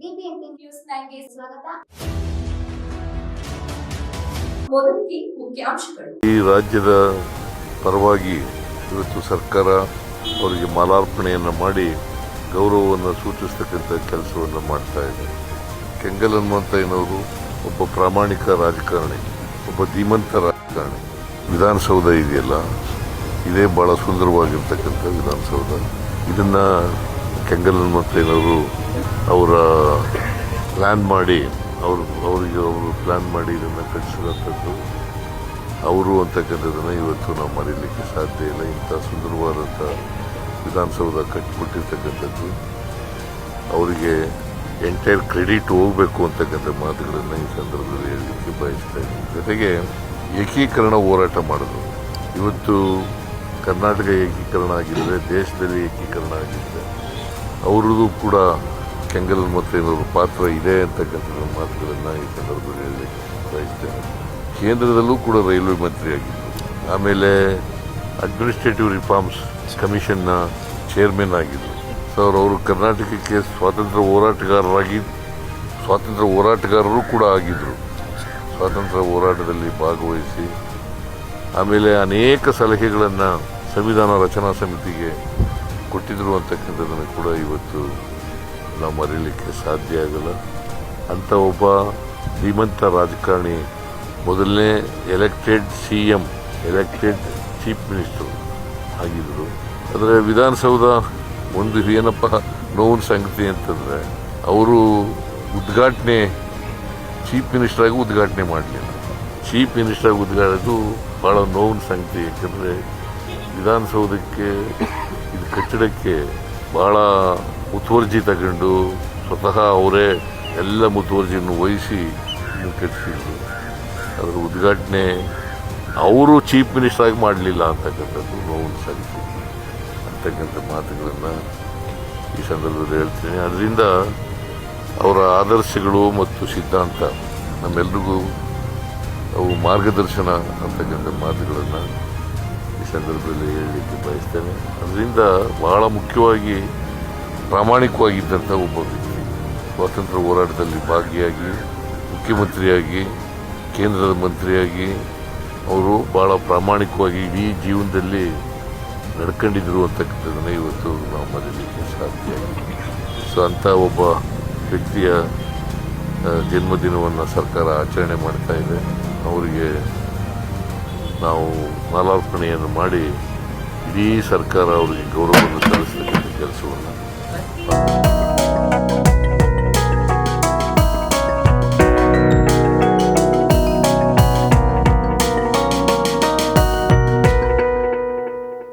News ಸ್ವಾಗತ. ಮುಖ್ಯಾಂಶಗಳು. ಈ ರಾಜ್ಯದ ಪರವಾಗಿ ಇವತ್ತು ಸರ್ಕಾರ ಅವರಿಗೆ ಮಾಲಾರ್ಪಣೆಯನ್ನು ಮಾಡಿ ಗೌರವವನ್ನು ಸೂಚಿಸ್ತಕ್ಕಂಥ ಕೆಲಸವನ್ನು ಮಾಡ್ತಾ ಇದೆ. ಕೆಂಗಲ್ ಹನುಮಂತಯ್ಯನವರು ಒಬ್ಬ ಪ್ರಾಮಾಣಿಕ ರಾಜಕಾರಣಿ, ಒಬ್ಬ ಧೀಮಂತ ರಾಜಕಾರಣಿ. ವಿಧಾನಸೌಧ ಇದೆಯಲ್ಲ, ಇದೇ ಬಹಳ ಸುಂದರವಾಗಿರ್ತಕ್ಕಂಥ ವಿಧಾನಸೌಧ. ಇದನ್ನು ಕೆಂಗಲ್ ಹನುಮಂತಯ್ಯನವರು ಅವರ ಪ್ಲಾನ್ ಮಾಡಿ, ಅವರು, ಅವರಿಗೆ ಅವರು ಪ್ಲ್ಯಾನ್ ಮಾಡಿ ಇದನ್ನು ಕಟ್ಟಿಸಿದಂಥದ್ದು ಅವರು ಅಂತಕ್ಕಂಥದ್ದನ್ನು ಇವತ್ತು ನಾವು ಮರೀಲಿಕ್ಕೆ ಸಾಧ್ಯ ಇಲ್ಲ. ಇಂಥ ಸುಂದರವಾದಂಥ ವಿಧಾನಸೌಧ ಕಟ್ಟಿಕೊಟ್ಟಿರ್ತಕ್ಕಂಥದ್ದು ಅವರಿಗೆ ಎಂಟೈರ್ ಕ್ರೆಡಿಟ್ ಹೋಗಬೇಕು ಅಂತಕ್ಕಂಥ ಮಾತುಗಳನ್ನು ಈ ಸಂದರ್ಭದಲ್ಲಿ ಹೇಳಲಿಕ್ಕೆ ಬಯಸ್ತಾ ಇದ್ದೀನಿ. ಜೊತೆಗೆ ಏಕೀಕರಣ ಹೋರಾಟ ಮಾಡಿದ್ರು ಇವತ್ತು ಕರ್ನಾಟಕ ಏಕೀಕರಣ ಆಗಿದ್ದರೆ ದೇಶದಲ್ಲಿ ಏಕೀಕರಣ ಆಗಿದ್ದರೆ ಅವರದ್ದು ಕೂಡ ಕೆಂಗಲ್ ಮತ್ತೇನವ್ರ ಪಾತ್ರ ಇದೆ ಅಂತಕ್ಕಂಥ ಮಾತುಗಳನ್ನು ಈ ಸಂದರ್ಭದಲ್ಲಿ ಹೇಳಲಿಕ್ಕೆ ಬಯಸ್ತೇನೆ. ಕೇಂದ್ರದಲ್ಲೂ ಕೂಡ ರೈಲ್ವೆ ಮಂತ್ರಿಯಾಗಿದ್ದರು. ಆಮೇಲೆ ಅಡ್ಮಿನಿಸ್ಟ್ರೇಟಿವ್ ರಿಫಾರ್ಮ್ಸ್ ಕಮಿಷನ್ನ ಚೇರ್ಮನ್ ಆಗಿದ್ದರು. ಸೊ ಅವರು ಕರ್ನಾಟಕಕ್ಕೆ ಸ್ವಾತಂತ್ರ್ಯ ಹೋರಾಟಗಾರರಾಗಿ ಸ್ವಾತಂತ್ರ್ಯ ಹೋರಾಟಗಾರರು ಕೂಡ ಆಗಿದ್ದರು. ಸ್ವಾತಂತ್ರ್ಯ ಹೋರಾಟದಲ್ಲಿ ಭಾಗವಹಿಸಿ, ಆಮೇಲೆ ಅನೇಕ ಸಲಹೆಗಳನ್ನು ಸಂವಿಧಾನ ರಚನಾ ಸಮಿತಿಗೆ ಕೊಟ್ಟಿದ್ರು ಅಂತಕ್ಕಂಥದ್ದನ್ನು ಕೂಡ ಇವತ್ತು ನಾವು ಮರೀಲಿಕ್ಕೆ ಸಾಧ್ಯ ಆಗಲ್ಲ. ಅಂಥ ಒಬ್ಬ ಧೀಮಂತ ರಾಜಕಾರಣಿ, ಮೊದಲನೇ elected C M elected chief minister ಆಗಿದ್ದರು. ಅಂದರೆ ವಿಧಾನಸೌಧ ಒಂದು ಏನಪ್ಪ ನೋವಿನ ಸಂಗತಿ ಅಂತಂದರೆ, ಅವರು ಉದ್ಘಾಟನೆ ಚೀಫ್ ಆಗಿ ಉದ್ಘಾಟನೆ ಮಾಡಲಿಲ್ಲ. ಚೀಫ್ ಮಿನಿಸ್ಟರ್ ಆಗಿ ಉದ್ಘಾಟದು ಭಾಳ ನೋವಿನ ಸಂಗತಿ, ಯಾಕಂದರೆ ವಿಧಾನಸೌಧಕ್ಕೆ, ಇದು ಕಟ್ಟಡಕ್ಕೆ ಭಾಳ ಮುತುವರ್ಜಿ ತಗೊಂಡು ಸ್ವತಃ ಅವರೇ ಎಲ್ಲ ಮುತುವರ್ಜಿಯನ್ನು ವಹಿಸಿ ಕಟ್ಟಿಸಿದ್ರು ಅದರ ಉದ್ಘಾಟನೆ ಅವರು ಚೀಫ್ ಮಿನಿಸ್ಟರ್ ಆಗಿ ಮಾಡಲಿಲ್ಲ ಅಂತಕ್ಕಂಥದ್ದು ನೋವು ಸಂಗತಿ ಅಂತಕ್ಕಂಥ ಮಾತುಗಳನ್ನು ಈ ಸಂದರ್ಭದಲ್ಲಿ ಹೇಳ್ತೀನಿ. ಅದರಿಂದ ಅವರ ಆದರ್ಶಗಳು ಮತ್ತು ಸಿದ್ಧಾಂತ ನಮ್ಮೆಲ್ರಿಗೂ ಅವು ಮಾರ್ಗದರ್ಶನ ಅಂತಕ್ಕಂಥ ಮಾತುಗಳನ್ನು ಈ ಸಂದರ್ಭದಲ್ಲಿ ಹೇಳಲಿಕ್ಕೆ ಬಯಸ್ತೇನೆ. ಅದರಿಂದ ಬಹಳ ಮುಖ್ಯವಾಗಿ ಪ್ರಾಮಾಣಿಕವಾಗಿದ್ದಂಥ ಒಬ್ಬ ವ್ಯಕ್ತಿ ಸ್ವಾತಂತ್ರ್ಯ ಹೋರಾಟದಲ್ಲಿ ಭಾಗಿಯಾಗಿ, ಮುಖ್ಯಮಂತ್ರಿಯಾಗಿ, ಕೇಂದ್ರದ ಮಂತ್ರಿಯಾಗಿ, ಅವರು ಭಾಳ ಪ್ರಾಮಾಣಿಕವಾಗಿ ಇಡೀ ಜೀವನದಲ್ಲಿ ನಡ್ಕೊಂಡಿದ್ರು ಅಂತಕ್ಕಂಥದ್ದನ್ನು ಇವತ್ತು ನಾವು ಮರೀಲಿಕ್ಕೆ ಸಾಧ್ಯ ಸೊ ಅಂಥ ಒಬ್ಬ ವ್ಯಕ್ತಿಯ ಜನ್ಮದಿನವನ್ನು ಸರ್ಕಾರ ಆಚರಣೆ ಮಾಡ್ತಾ ಇದೆ. ಅವರಿಗೆ ನಾವು ಮಾಲಾರ್ಪಣೆಯನ್ನು ಮಾಡಿ ಇಡೀ ಸರ್ಕಾರ ಅವರಿಗೆ ಗೌರವವನ್ನು ಸಲ್ಲಿಸ್ತಕ್ಕಂಥ ಕೆಲಸವನ್ನು Bye.